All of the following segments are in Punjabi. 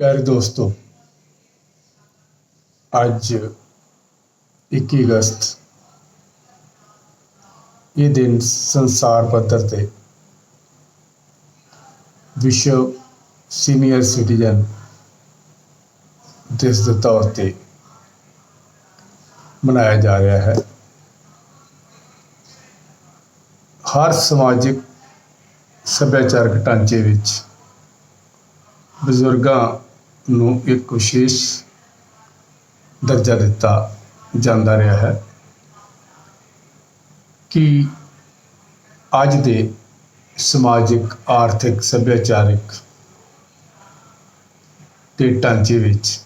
ਪਿਆਰੇ ਦੋਸਤੋ, ਅੱਜ 21 ਅਗਸਤ ਇਹ ਦਿਨ ਸੰਸਾਰ ਪੱਧਰ ਤੇ ਵਿਸ਼ਵ ਸੀਨੀਅਰ ਸਿਟੀਜ਼ਨ ਦਿਵਸ ਦੇ ਤੌਰ ਤੇ ਮਨਾਇਆ ਜਾ ਰਿਹਾ ਹੈ। ਹਰ ਸਮਾਜਿਕ ਸੱਭਿਆਚਾਰਕ ਢਾਂਚੇ ਵਿੱਚ ਬਜ਼ੁਰਗਾਂ ਨੂੰ ਇੱਕ ਵਿਸ਼ੇਸ਼ ਦਰਜਾ ਦਿੱਤਾ ਜਾਂਦਾ ਰਿਹਾ ਹੈ ਕਿ ਅੱਜ ਦੇ ਸਮਾਜਿਕ, ਆਰਥਿਕ, ਸੱਭਿਆਚਾਰਿਕ ਦੇ ਢਾਂਚੇ ਵਿੱਚ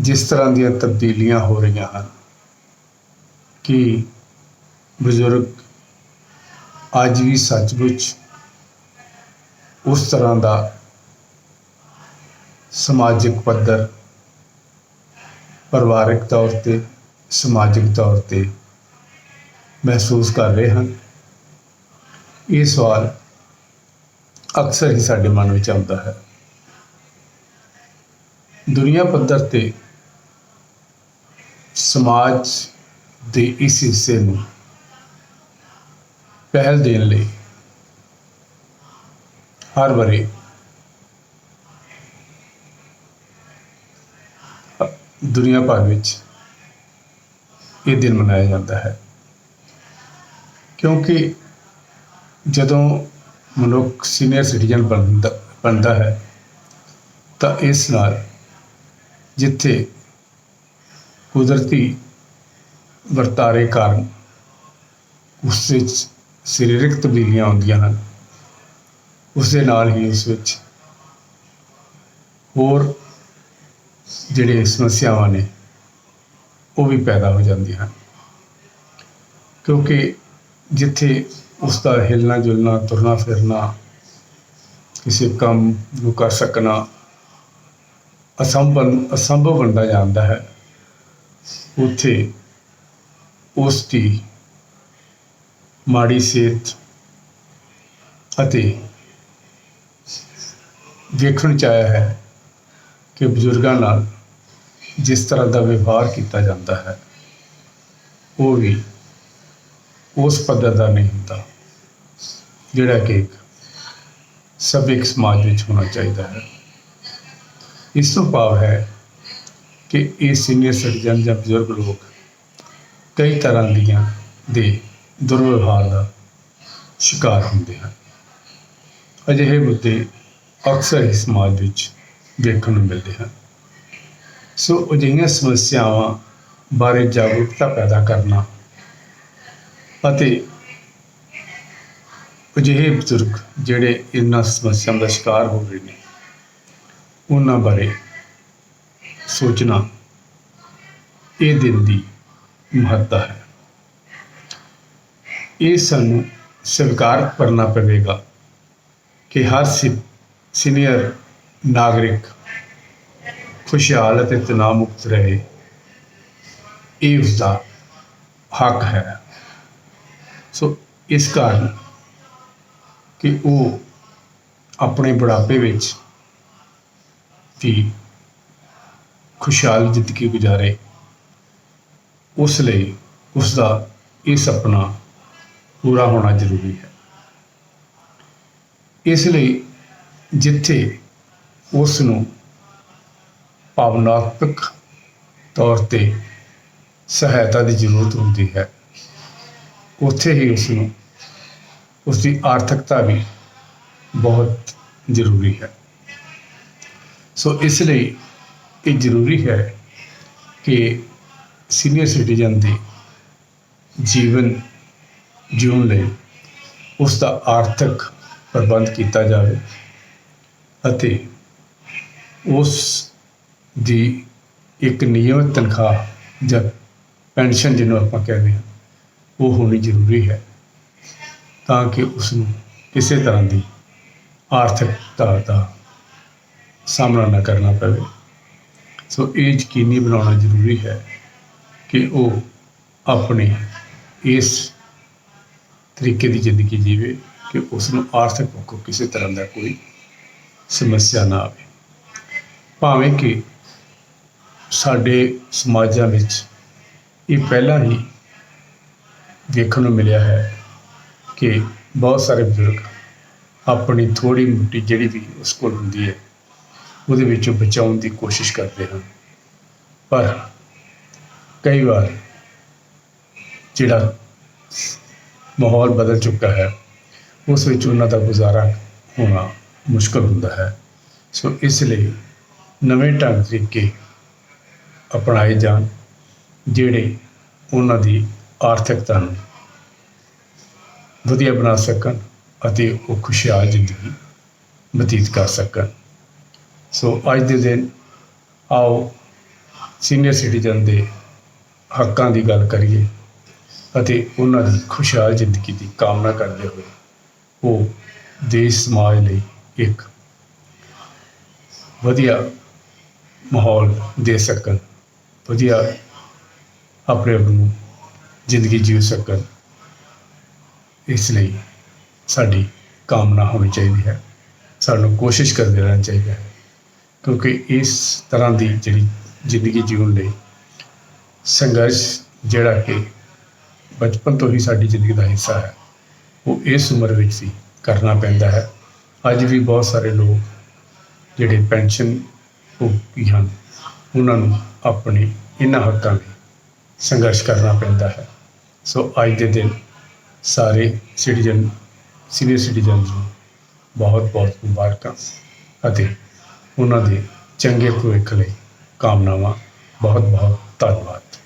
ਜਿਸ ਤਰ੍ਹਾਂ ਦੀਆਂ ਤਬਦੀਲੀਆਂ ਹੋ ਰਹੀਆਂ ਹਨ ਕਿ ਬਜ਼ੁਰਗ ਅੱਜ ਵੀ ਸੱਚਮੁੱਚ ਉਸ ਤਰ੍ਹਾਂ ਦਾ ਸਮਾਜਿਕ ਪੱਧਰ, ਪਰਿਵਾਰਕ ਤੌਰ ਤੇ, ਸਮਾਜਿਕ ਤੌਰ ਤੇ ਮਹਿਸੂਸ ਕਰ ਰਹੇ ਹਨ। ਇਹ ਸਵਾਲ ਅਕਸਰ ਹੀ ਸਾਡੇ ਮਨ ਵਿੱਚ ਆਉਂਦਾ ਹੈ। ਦੁਨੀਆ ਪੱਧਰ ਤੇ ਸਮਾਜ ਦੇ ਇਸ ਹਿੱਸੇ ਨੂੰ ਪਹਿਲ ਦੇਣ ਲਈ ਹਰ ਵਾਰੀ ਦੁਨੀਆ ਭਰ ਵਿੱਚ ਇਹ ਦਿਨ ਮਨਾਇਆ ਜਾਂਦਾ ਹੈ। ਕਿਉਂਕਿ ਜਦੋਂ ਮਨੁੱਖ ਸੀਨੀਅਰ ਸਿਟੀਜ਼ਨ ਬਣਦਾ ਬਣਦਾ ਹੈ, ਤਾਂ ਇਸ ਨਾਲ ਜਿੱਥੇ ਕੁਦਰਤੀ ਵਰਤਾਰੇ ਕਾਰਨ ਉਸ ਵਿੱਚ ਸਰੀਰਕ ਤਬਦੀਲੀਆਂ ਆਉਂਦੀਆਂ ਹਨ, ਉਸ ਦੇ ਨਾਲ ਹੀ ਉਸ ਵਿੱਚ ਹੋਰ ਜਿਹੜੇ ਸਮੱਸਿਆਵਾਂ ਨੇ, ਉਹ ਵੀ ਪੈਦਾ ਹੋ ਜਾਂਦੀਆਂ ਹਨ। ਕਿਉਂਕਿ ਜਿੱਥੇ ਉਸ ਦਾ ਹਿਲਣਾ ਜੁਲਣਾ, ਤੁਰਨਾ ਫਿਰਨਾ, ਕਿਸੇ ਕੰਮ ਨੂੰ ਕਰ ਸਕਣਾ ਅਸੰਭਵ ਅਸੰਭਵ ਬਣਦਾ ਜਾਂਦਾ ਹੈ, ਉੱਥੇ ਉਸ ਦੀ ਮਾੜੀ ਸਿਹਤ ਅਤੇ ਵੇਖਣ ਚ ਆਇਆ ਹੈ ਕਿ ਬਜ਼ੁਰਗਾਂ ਨਾਲ ਜਿਸ ਤਰ੍ਹਾਂ ਦਾ ਵਿਵਹਾਰ ਕੀਤਾ ਜਾਂਦਾ ਹੈ, ਉਹ ਵੀ ਉਸ ਪੱਧਰ ਦਾ ਨਹੀਂ ਹੁੰਦਾ, ਜਿਹੜਾ ਕਿ ਇੱਕ ਸਮਾਜ ਵਿੱਚ ਹੋਣਾ ਚਾਹੀਦਾ ਹੈ। ਇਸ ਤੋਂ ਭਾਵ ਹੈ ਕਿ ਇਹ ਸੀਨੀਅਰ ਸਿਟੀਜ਼ਨ ਜਾਂ ਬਜ਼ੁਰਗ ਲੋਕ ਕਈ ਤਰ੍ਹਾਂ ਦੀਆਂ ਦੇ ਦੁਰਵਿਵਹਾਰ ਦਾ ਸ਼ਿਕਾਰ ਹੁੰਦੇ ਹਨ। ਅਜਿਹੇ ਮੁੱਦੇ ਅਕਸਰ ਹੀ ਸਮਾਜ ਵਿੱਚ ਦੇਖਣ ਨੂੰ ਮਿਲਦੇ ਹਨ। ਸੋ ਅਜਿਹੀਆਂ ਸਮੱਸਿਆਵਾਂ ਬਾਰੇ ਜਾਗਰੂਕਤਾ ਪੈਦਾ ਕਰਨਾ ਅਤੇ ਅਜਿਹੇ ਬਜ਼ੁਰਗ ਜਿਹੜੇ ਇਹਨਾਂ ਸਮੱਸਿਆਵਾਂ ਦਾ ਸ਼ਿਕਾਰ ਹੋ ਰਹੇ ਨੇ, ਉਹਨਾਂ ਬਾਰੇ ਸੋਚਣਾ ਇਹ ਦਿਨ ਦੀ ਮਹੱਤਤਾ ਹੈ। ਇਹ ਸਾਨੂੰ ਸਵੀਕਾਰ ਕਰਨਾ ਪਵੇਗਾ ਕਿ ਹਰ ਸੀਨੀਅਰ ਨਾਗਰਿਕ, ਖੁਸ਼ਹਾਲ ਅਤੇ ਤਣਾਅ ਮੁਕਤ ਰਹੇ। ਇਹ ਉਸ ਦਾ ਹੱਕ ਹੈ। ਸੋ ਇਸ ਕਾਰਨ ਕਿ ਉਹ ਆਪਣੇ ਬੁਢਾਪੇ ਵਿੱਚ ਵੀ ਖੁਸ਼ਹਾਲ ਜ਼ਿੰਦਗੀ ਗੁਜ਼ਾਰੇ, ਉਸ ਲਈ ਉਸ ਦਾ ਇਹ ਸੁਪਨਾ ਪੂਰਾ ਹੋਣਾ ਜ਼ਰੂਰੀ ਹੈ। ਇਸ ਲਈ ਜਿੱਥੇ ਉਸ ਨੂੰ ਭਾਵਨਾਤਮਕ ਤੌਰ ਤੇ ਸਹਾਇਤਾ ਦੀ ਜ਼ਰੂਰਤ ਹੁੰਦੀ ਹੈ। ਉੱਥੇ ਹੀ ਉਸ ਨੂੰ ਉਸ ਦੀ ਆਰਥਿਕਤਾ ਵੀ ਬਹੁਤ ਜ਼ਰੂਰੀ ਹੈ। ਸੋ ਇਸ ਲਈ ਇਹ ਜ਼ਰੂਰੀ ਹੈ ਕਿ ਸੀਨੀਅਰ ਸਿਟੀਜ਼ਨ ਦੇ ਜੀਵਨ ਜਿਉਣ ਲਈ ਉਸ ਦਾ ਆਰਥਿਕ ਪ੍ਰਬੰਧ ਕੀਤਾ ਜਾਵੇ ਅਤੇ ਉਸ ਦੀ ਇੱਕ ਨਿਯਮਿਤ ਤਨਖਾਹ ਜਾਂ ਪੈਨਸ਼ਨ ਜਿਹਨੂੰ ਆਪਾਂ ਕਹਿੰਦੇ ਹਾਂ, ਉਹ ਹੋਣੀ ਜ਼ਰੂਰੀ ਹੈ ਤਾਂ ਕਿ ਉਸ ਨੂੰ ਕਿਸੇ ਤਰ੍ਹਾਂ ਦੀ ਆਰਥਿਕਤਾ ਦਾ ਸਾਹਮਣਾ ਨਾ ਕਰਨਾ ਪਵੇ। ਸੋ ਇਹ ਯਕੀਨੀ ਬਣਾਉਣਾ ਜ਼ਰੂਰੀ ਹੈ ਕਿ ਉਹ ਆਪਣੇ ਇਸ ਤਰੀਕੇ ਦੀ ਜ਼ਿੰਦਗੀ ਜੀਵੇ ਕਿ ਉਸ ਨੂੰ ਆਰਥਿਕ ਪੱਖੋਂ ਕਿਸੇ ਤਰ੍ਹਾਂ ਦਾ ਕੋਈ ਸਮੱਸਿਆ ਨਾ ਆਵੇ। ਭਾਵੇਂ ਕਿ ਸਾਡੇ ਸਮਾਜਾਂ ਵਿੱਚ ਇਹ ਪਹਿਲਾਂ ਹੀ ਦੇਖਣ ਨੂੰ ਮਿਲਿਆ ਹੈ ਕਿ ਬਹੁਤ ਸਾਰੇ ਬਜ਼ੁਰਗ ਆਪਣੀ ਥੋੜੀ ਮੋਟੀ ਜਿਹੜੀ ਵੀ ਉਸ ਕੋਲ ਹੁੰਦੀ ਹੈ, ਉਹਦੇ ਵਿੱਚੋਂ ਬਚਾਉਣ ਦੀ ਕੋਸ਼ਿਸ਼ ਕਰਦੇ ਹਨ। ਪਰ ਕਈ ਵਾਰ ਜਿਹੜਾ ਮਾਹੌਲ ਬਦਲ ਚੁੱਕਾ ਹੈ, ਉਸ ਵਿੱਚ ਉਹਨਾਂ ਦਾ ਗੁਜ਼ਾਰਾ ਹੋਣਾ ਮੁਸ਼ਕਲ ਹੁੰਦਾ ਹੈ। ਸੋ ਇਸ ਲਈ ਨਵੇਂ ਢੰਗ ਤਰੀਕੇ ਅਪਣਾਏ ਜਾਣ, ਜਿਹੜੇ ਉਹਨਾਂ ਦੀ ਆਰਥਿਕਤਾ ਨੂੰ ਵਧੀਆ ਬਣਾ ਸਕਣ ਅਤੇ ਉਹ ਖੁਸ਼ਹਾਲ ਜ਼ਿੰਦਗੀ ਬਤੀਤ ਕਰ ਸਕਣ। ਸੋ ਅੱਜ ਦੇ ਦਿਨ ਆਓ ਸੀਨੀਅਰ ਸਿਟੀਜ਼ਨ ਦੇ ਹੱਕਾਂ ਦੀ ਗੱਲ ਕਰੀਏ ਅਤੇ ਉਹਨਾਂ ਦੀ ਖੁਸ਼ਹਾਲ ਜ਼ਿੰਦਗੀ ਦੀ ਕਾਮਨਾ ਕਰਦੇ ਹੋਏ ਉਹ ਦੇਸ਼ ਸਮਾਜ ਲਈ ਇੱਕ ਵਧੀਆ ਮਾਹੌਲ ਦੇ ਸਕਣ। ਵਧੀਆ ਆਪਣੇ ਆਪ ਨੂੰ ਜ਼ਿੰਦਗੀ ਜੀਉ ਸਕਣ। ਇਸ ਲਈ ਸਾਡੀ ਕਾਮਨਾ ਹੋਣੀ ਚਾਹੀਦੀ ਹੈ। ਸਾਨੂੰ ਕੋਸ਼ਿਸ਼ ਕਰਦੇ ਰਹਿਣਾ ਚਾਹੀਦਾ ਹੈ। ਕਿਉਂਕਿ ਇਸ ਤਰ੍ਹਾਂ ਦੀ ਜਿਹੜੀ ਜ਼ਿੰਦਗੀ ਜੀਉਣ ਲਈ ਸੰਘਰਸ਼ ਜਿਹੜਾ ਕਿ ਬਚਪਨ ਤੋਂ ਹੀ ਸਾਡੀ ਜ਼ਿੰਦਗੀ ਦਾ ਹਿੱਸਾ ਹੈ, ਉਹ ਇਸ ਉਮਰ ਵਿੱਚ ਵੀ ਕਰਨਾ ਪੈਂਦਾ ਹੈ। ਅੱਜ ਵੀ ਬਹੁਤ ਸਾਰੇ ਲੋਕ ਜਿਹੜੇ ਪੈਨਸ਼ਨ ਭੋਗੀ ਹਨ ਉਹਨਾਂ ਨੂੰ ਆਪਣੇ ਇਹਨਾਂ ਹੱਕਾਂ ਲਈ ਸੰਘਰਸ਼ ਕਰਨਾ ਪੈਂਦਾ ਹੈ। ਸੋ ਅੱਜ ਦੇ ਦਿਨ ਸਾਰੇ ਸਿਟੀਜ਼ਨ, ਸੀਨੀਅਰ ਸਿਟੀਜ਼ਨ ਨੂੰ ਬਹੁਤ ਬਹੁਤ ਮੁਬਾਰਕਾਂ ਅਤੇ ਉਹਨਾਂ ਦੇ ਚੰਗੇ ਭਵਿੱਖ ਲਈ ਕਾਮਨਾਵਾਂ ਬਹੁਤ ਬਹੁਤ ਧੰਨਵਾਦ।